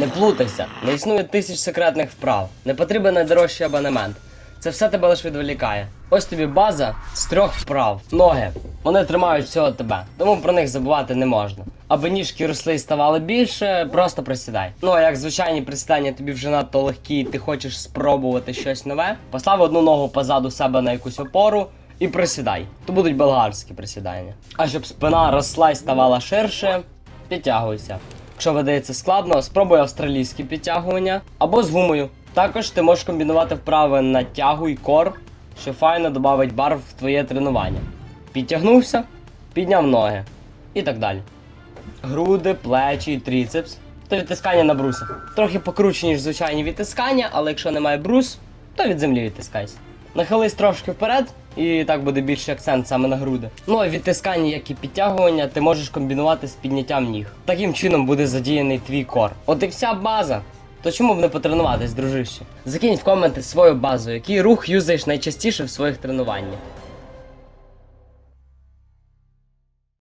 Не плутайся, не існує тисяч секретних вправ, не потрібен найдорожчий абонемент. Це все тебе лише відволікає. Ось тобі база з трьох вправ. Ноги. Вони тримають всього тебе, тому про них забувати не можна. Аби ніжки росли і ставали більше, просто присідай. Ну а як звичайні присідання тобі вже надто легкі, і ти хочеш спробувати щось нове, постав одну ногу позаду себе на якусь опору і присідай. То будуть болгарські присідання. А щоб спина росла і ставала ширше, підтягуйся. Якщо видається складно, спробуй австралійські підтягування або з гумою. Також ти можеш комбінувати вправи на тягу і кор, що файно додавить барв в твоє тренування. Підтягнувся, підняв ноги і так далі. Груди, плечі, тріцепс. То відтискання на брусах. Трохи покруче, ніж звичайні відтискання, але якщо немає брус, то від землі відтискайся. Нахились трошки вперед, і так буде більший акцент саме на груди. Ну а відтискання, як і підтягування, ти можеш комбінувати з підняттям ніг. Таким чином буде задіяний твій кор. От і вся база. То чому б не потренуватись, дружище? Закинь в коменти свою базу, який рух юзаєш найчастіше в своїх тренуваннях.